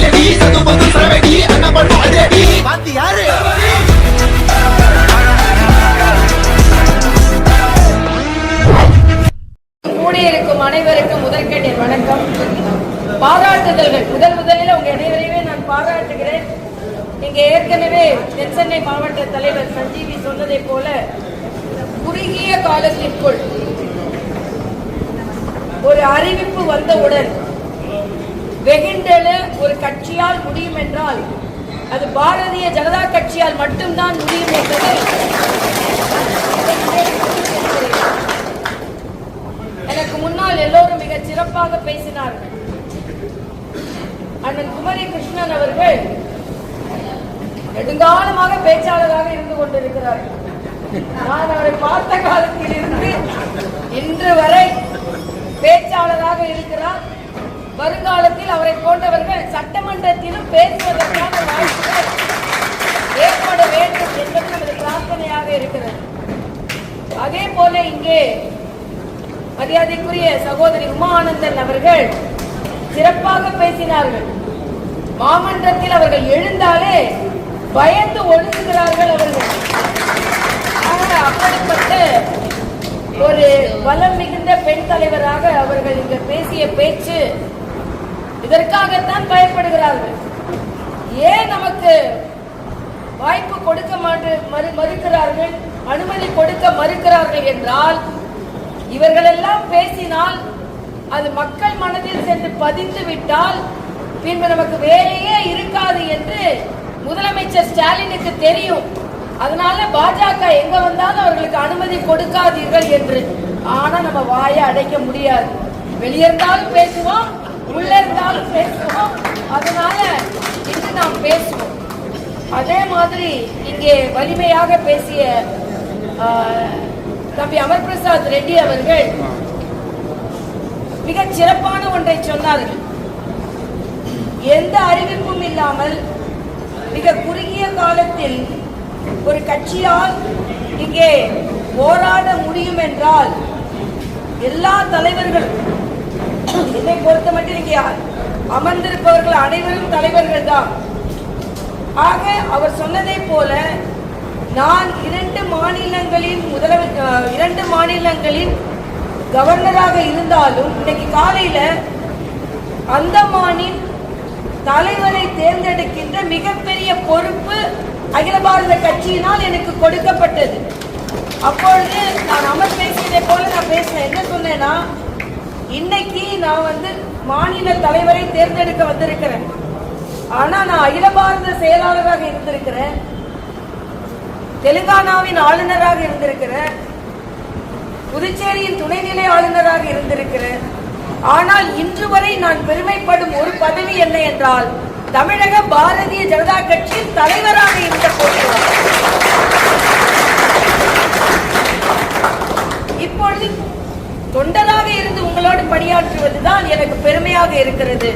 சரவெடி பாத்து யாரு? கூடியிருக்கும் அனைவருக்கும் முதற்கண்ணின் வணக்கம். பாராட்டுதல்கள். முதல் முதலில் உங்க அனைவரையுமே நான் பாராட்டுகிறேன். நீங்க ஏற்கனவே தென்சென்னை மாவட்ட தலைவர் சஞ்சீவி சொன்னதைப் போல குறுகிய காலத்திற்குள் ஒரு அறிவிப்பு வந்தவுடன் வெகுண்டெழ ஒரு கட்சியால் முடியும் என்றால் அது பாரதிய ஜனதா கட்சியால் மட்டும்தான் முடியும் என்பதை எனக்கு முன்னால் எல்லோரும் மிக சிறப்பாக பேசினார்கள். அண்ணன் குமரி கிருஷ்ணன் அவர்கள் நெடுங்காலமாக பேச்சாளராக இருந்து கொண்டிருக்கிறார்கள் நான் அவரை பார்த்த காலத்தில் இருந்து இன்று வரை பேச்சாளராக இருக்கிறார் வருங்காலத்தில் அவரை போன்றவர்கள் சட்டமன்றத்திலும் பேசுவதற்கான வாய்ப்புகள் ஏற்பட வேண்டும் என்பது நமது பிரார்த்தனையாக இருக்கிறது. அதே போல இங்கே மரியாதைக்குரிய சகோதரி உமானந்தன் அவர்கள் சிறப்பாக பேசினார்கள். மாமன்றத்தில் அவர்கள் எழுந்தாலே பயந்து ஒழுங்குகிறார்கள் அவர்கள். அப்படிப்பட்ட ஒரு பலம் மிகுந்த பெண் தலைவராக அவர்கள் இங்கு பேசிய பேச்சு இதற்காகத்தான் பயப்படுகிறார்கள். ஏன் நமக்கு வாய்ப்பு கொடுக்க மாட்டு மறு மறுக்கிறார்கள்? அனுமதி கொடுக்க மறுக்கிறார்கள் என்றால் இவர்களெல்லாம் பேசினால் அது மக்கள் மனதில் சென்று பதிந்து விட்டால் பின்பு நமக்கு வேலையே இருக்காது என்று முதலமைச்சர் ஸ்டாலினுக்கு தெரியும். அதனால பாஜக எங்க வந்தாலும் அவர்களுக்கு அனுமதி கொடுக்காதீர்கள் என்று. ஆனா நம்ம வாயை அடைக்க முடியாது. வெளியே இருந்தாலும் பேசுவோம் உள்ள இருந்தாலும் பேசுவோம். அதனால இன்று நாம் பேசுவோம். அதே மாதிரி இங்கே வலிமையாக பேசிய தம்பி அமர் பிரசாத் ரெட்டி அவர்கள் மிக சிறப்பான ஒன்றை சொன்னார்கள். எந்த அறிவிப்பும் இல்லாமல் மிக குறுகிய காலத்தில் ஒரு கட்சியால் இங்கே போராட முடியும் என்றால் எல்லா தலைவர்களும் என்னை பொறுத்த மட்டும் இங்கே அமர்ந்திருப்பவர்கள் அனைவரும் தலைவர்கள் தான் ஆக அவர் சொன்னதை போல நான் இரண்டு மாநிலங்களின் முதலமை இரண்டு மாநிலங்களின் கவர்னராக இருந்தாலும் இன்னைக்கு காலையில அந்தமானின் தலைவரை தேர்ந்தெடுக்கின்ற மிகப்பெரிய பொறுப்பு அகில பாரத கட்சியினால் எனக்கு கொடுக்கப்பட்டது. அப்பொழுது நான் அமர் பேசியதை போல நான் பேசினேன் என்ன சொன்னேன்னா இன்னைக்கு நான் வந்து மாநில தலைவரை தேர்ந்தெடுக்க வந்திருக்கிறேன். ஆனா நான் அகில பாரத செயலாளராக இருந்திருக்கிறேன். தெலுங்கானாவின் ஆளுநராக இருந்திருக்கிறேன். புதுச்சேரியின் துணைநிலை ஆளுநராக இருந்திருக்கிறேன். ஆனால் இன்று வரை நான் பெருமைப்படும் ஒரு பதவி என்ன என்றால் தமிழக பாரதிய ஜனதா கட்சியின் தலைவராக இருந்த போது இருந்து தான் பணியாற்றுவதுதான் எனக்கு பெருமையாக இருக்கிறது.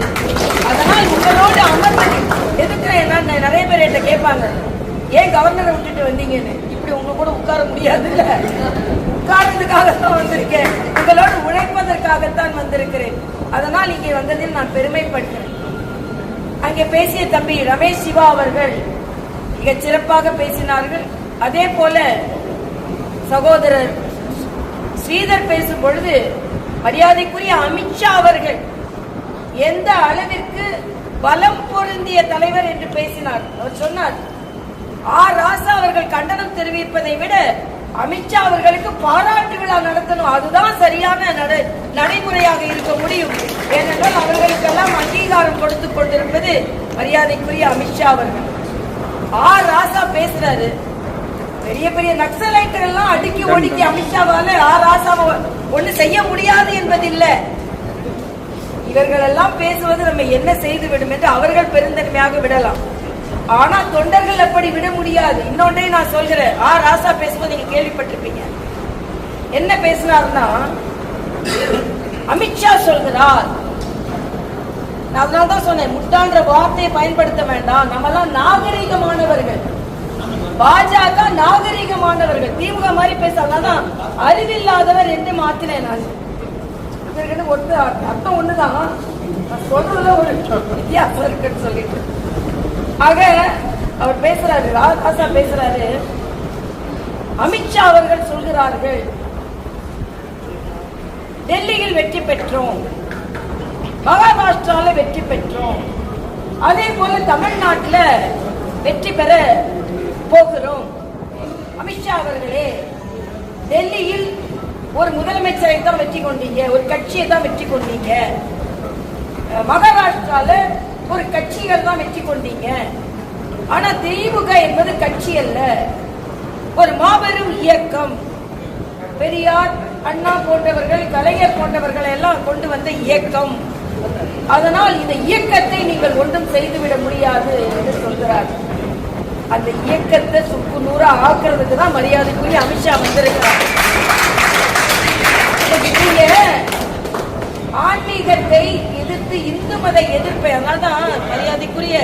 அதனால் உங்களோடு அமர்ந்து எதுக்கு என்ன நிறைய பேர் என்ன கேட்பாங்க. ஏன் கவர்னரை விட்டுட்டு வந்தீங்கன்னு? இப்படி உங்க கூட உட்கார முடியாதுல்ல? உட்கார்றதுக்காக தான் வந்திருக்கேன். உங்களோடு உழைப்பதற்காகத்தான் வந்திருக்கிறேன். அதனால் இங்கே வந்ததில் நான் பெருமைப்படுகிறேன் அங்கே பேசிய தம்பி ரமேஷ் சிவா அவர்கள் மிக சிறப்பாக பேசினார்கள். அதே போல சகோதரர் ஸ்ரீதர் பேசும் பொழுது மரியாதைக்குரிய அமித்ஷா அவர்கள் எந்த அளவிற்கு பலம் பொருந்திய தலைவர் என்று பேசினார். அவர் சொன்னார் ஆர் ராசா அவர்கள் கண்டனம் தெரிவிப்பதை விட அமித்ஷா அவர்களுக்கு பாராட்டு விழா நடத்தணும். அதுதான் சரியான நட- நடைமுறையாக இருக்க முடியும். ஏனென்றால் அவர்களுக்கெல்லாம் அங்கீகாரம் கொடுத்து கொண்டிருப்பது மரியாதைக்குரிய அமித்ஷா அவர்கள். ஆர் ராசா பேசுறாரு. பெரிய பெரிய நக்சலைட்டர் எல்லாம் அடுக்கி ஒடுக்கி அமித்ஷாவால ஆர் ராசாவை ஒண்ணு செய்ய முடியாது என்பதில்லை. இவர்கள் எல்லாம் பேசுவது நம்ம என்ன செய்து விடும் என்று அவர்கள் பெருந்தன்மையாக விடலாம். ஆனா தொண்டர்கள் அப்படி விட முடியாது. இன்னொன்றே நான் சொல்கிறேன். ஆ ராசா பேசும்போது நீங்க கேள்விப்பட்டிருப்பீங்க. என்ன பேசினார்னா அமித்ஷா சொல்கிறார். நான் அதனால தான் சொன்னேன் முட்டான்ற வார்த்தையை பயன்படுத்த வேண்டாம். நம்மெல்லாம் நாகரீகமானவர்கள். பாஜக நாகரிகமானவர்கள். திமுக மாதிரி பேசாதான் அறிவில்லாதவர் என்று மாத்தினேன் நான். இதற்கு ஒட்டு அர்த்தம் ஒண்ணுதான்? நான் சொல்றதுல ஒரு வித்தியாசம் இருக்குன்னு சொல்லிட்டு. ஆக அவர் பேசுறாரு ராசா பேசுறாரு. அமித்ஷா அவர்கள் சொல்கிறார்கள் டெல்லியில் வெற்றி பெற்றோம். மகாராஷ்டிரால வெற்றி பெற்றோம். அதே போல தமிழ்நாட்டில் வெற்றி பெற போகிறோம். அமித்ஷா அவர்களே டெல்லியில் ஒரு முதலமைச்சரை தான் வெற்றி கொண்டீங்க ஒரு கட்சியை தான் வெற்றி கொண்டீங்க. மகாராஷ்டிரால ஒரு கட்சிகள் தான் வெற்றி கொண்டீங்க. ஆனா திமுக என்பது கட்சி அல்ல. ஒரு மாபெரும் இயக்கம். பெரியார் அண்ணா போன்றவர்கள் கலைஞர் போன்றவர்கள் எல்லாம் கொண்டு வந்த இயக்கம். அதனால் இந்த இயக்கத்தை நீங்கள் ஒன்றும் செய்துவிட முடியாது என்று சொல்கிறார் அந்த இயக்கத்தை சுக்கு நூறா ஆக்குறதுக்கு தான் மரியாதைக்குரிய அமித்ஷா வந்திருக்கிறார். ஆன்மீகத்தை எதிர்த்து இந்து மத எதிர்ப்பை அதனால்தான் மரியாதைக்குரிய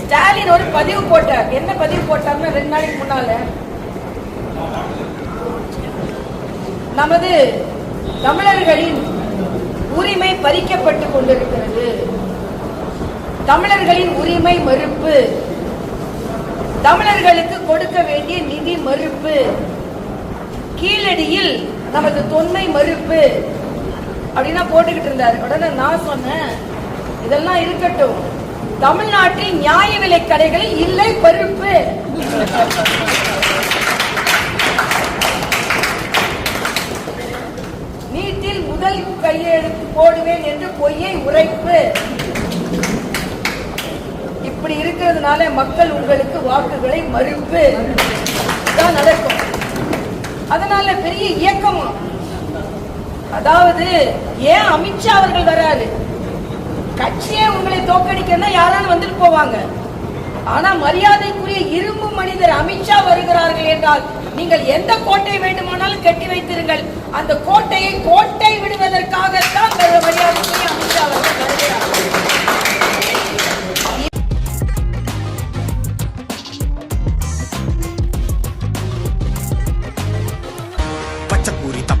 ஸ்டாலின் ஒரு பதிவு போட்டார். என்ன பதிவு போட்டார்னா ரெண்டு நாளைக்கு முன்னால? நமது தமிழர்களின் உரிமை பறிக்கப்பட்டு கொண்டிருக்கிறது. தமிழர்களின் உரிமை மறுப்பு தமிழர்களுக்கு கொடுக்க வேண்டிய நிதி மறுப்பு. கீழடியில் நமது தொன்மை மறுப்பு. அப்படின்னா போட்டுக்கிட்டு இருந்தாரு. உடனே நான் சொன்னேன் இதெல்லாம் இருக்கட்டும். தமிழ்நாட்டில் நியாய விலை கடைகளில் இல்லை பருப்பு நீட்டில் முதல் கையெழுத்து போடுவேன் என்று பொய்யை உரைப்பு. இருக்கிறதுனால மக்கள் உங்களுக்கு வாக்குகளை மறுப்பு. தான் நடக்கும். அதனால பெரிய இயக்கமா? அதாவது ஏன் அமித்ஷா அவர்கள் வராரு? கட்சியே உங்களை தோக்கடிக்கன்னா யாராலும் வந்துட்டு போவாங்க. ஆனா மரியாதைக்குரிய இரும்பு மனிதர் அமித்ஷா வருகிறார்கள் என்றால் நீங்கள் எந்த கோட்டை வேண்டுமானாலும் கட்டி வைத்திருங்கள். அந்த கோட்டையை கோட்டை விடுவதற்காகத்தான் மரியாதைக்குரிய அமித்ஷா அவர்கள் வருகிறார்